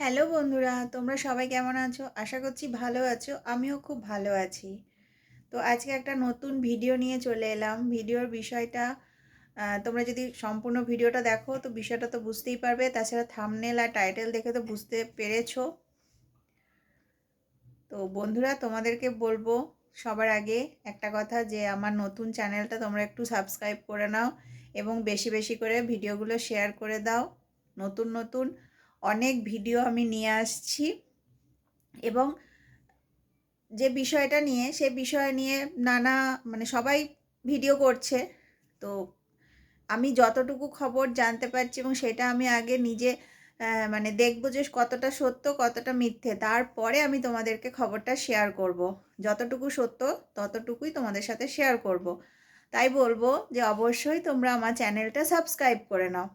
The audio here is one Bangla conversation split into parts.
হ্যালো বন্ধুরা, তোমরা সবাই কেমন আছো? আশা করছি ভালো আছো, আমিও খুব ভালো আছি। তো আজকে একটা নতুন ভিডিও নিয়ে চলে এলাম। ভিডিওর বিষয়টা তোমরা যদি সম্পূর্ণ ভিডিওটা দেখো, তো বিষয়টা তো বুঝতেই পারবে। তাছাড়া থামনেল আর টাইটেল দেখে তো বুঝতে পেরেছ। তো বন্ধুরা, তোমাদেরকে বলব সবার আগে একটা কথা যে, আমার নতুন চ্যানেলটা তোমরা একটু সাবস্ক্রাইব করে নাও এবং বেশি বেশি করে ভিডিওগুলো শেয়ার করে দাও। নতুন নতুন অনেক ভিডিও আমি নিয়ে আসছি এবং যে বিষয়টা নিয়ে, সে বিষয় নিয়ে নানা মানে সবাই ভিডিও করছে তো আমি যতটুকু খবর জানতে পারছি এবং সেটা আমি আগে নিজে মানে দেখব যে কতটা সত্য, কতটা মিথ্যে তারপরে আমি তোমাদেরকে খবরটা শেয়ার করব। যতটুকু সত্য, ততটুকুই তোমাদের সাথে শেয়ার করব। তাই বলব যে অবশ্যই তোমরা আমার চ্যানেলটা সাবস্ক্রাইব করে নাও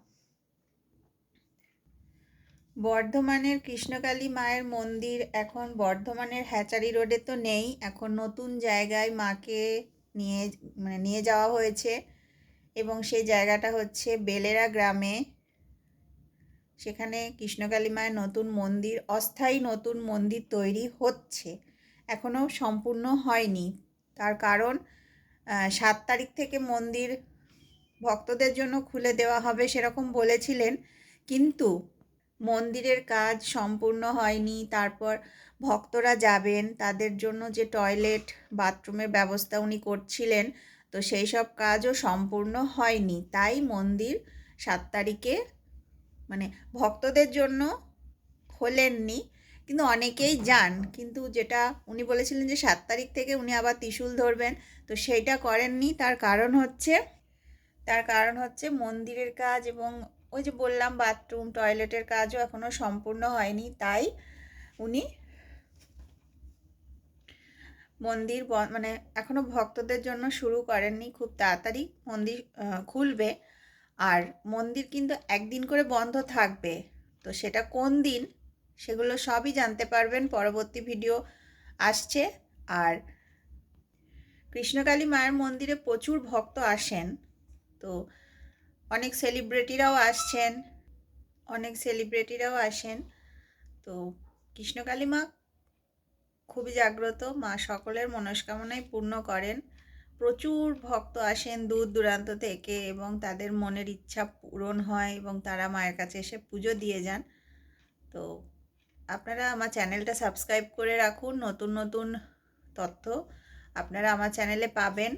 বর্ধমানের কৃষ্ণকালী মায়ের মন্দির এখন বর্ধমানের হ্যাচারি রোডে তো নেই, এখন নতুন জায়গায় মাকে নিয়ে মানে নিয়ে যাওয়া হয়েছে এবং সেই জায়গাটা হচ্ছে বেলেরা গ্রামে। সেখানে কৃষ্ণকালী মায়ের নতুন মন্দির, অস্থায়ী নতুন মন্দির তৈরি হচ্ছে এখনও সম্পূর্ণ হয়নি। তার কারণ সাত তারিখ থেকে মন্দির ভক্তদের জন্য খুলে দেওয়া হবে সেরকম বলেছিলেন, কিন্তু মন্দিরের কাজ সম্পূর্ণ হয়নি, তারপর ভক্তরা যাবেন, তাদের জন্য যে টয়লেট বাথরুমের ব্যবস্থা উনি করছিলেন, তো সেই সব কাজও সম্পূর্ণ হয়নি। তাই মন্দির সাত তারিখে মানে ভক্তদের জন্য খোলেননি, কিন্তু অনেকেই যান, কিন্তু যেটা উনি বলেছিলেন যে সাত তারিখ থেকে উনি আবার ত্রিশূল ধরবেন, তো সেইটা করেননি। তার কারণ হচ্ছে, তার কারণ হচ্ছে মন্দিরের কাজ এবং ওই যে বললাম বাথরুম টয়লেটের কাজও এখনও সম্পূর্ণ হয়নি, তাই উনি মন্দির মানে এখনও ভক্তদের জন্য শুরু করেননি, খুব তাড়াতাড়ি মন্দির খুলবে। আর মন্দির কিন্তু একদিন করে বন্ধ থাকবে, তো সেটা কোন দিন সেগুলো সবই জানতে পারবেন, পরবর্তী ভিডিও আসছে। আর কৃষ্ণকালী মায়ের মন্দিরে প্রচুর ভক্ত আসেন, তো অনেক সেলিব্রিটিরাও আসছেন, অনেক সেলিব্রিটিরাও আসেন। তো কৃষ্ণকালী মা খুবই জাগ্রত, মা সকলের মনস্কামনাই পূর্ণ করেন। প্রচুর ভক্ত আসেন দূর দূরান্ত থেকে এবং তাদের মনের ইচ্ছা পূরণ হয় এবং তারা মায়ের কাছে এসে পুজো দিয়ে যান। তো আপনারা আমার চ্যানেলটা সাবস্ক্রাইব করে রাখুন, নতুন নতুন তথ্য আপনারা আমার চ্যানেলে পাবেন।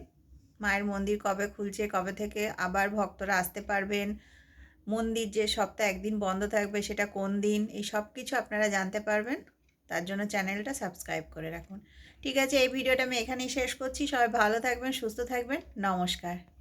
মায়ের মন্দির কবে খুলছে, কবে থেকে আবার ভক্তরা আসতে পারবেন, মন্দির যে সপ্তাহে একদিন বন্ধ থাকবে সেটা কোন দিন, এই সব কিছু আপনারা জানতে পারবেন। তার জন্য চ্যানেলটা সাবস্ক্রাইব করে রাখুন। ঠিক আছে, এই ভিডিওটা আমি এখানেই শেষ করছি। সবাই ভালো থাকবেন, সুস্থ থাকবেন। নমস্কার।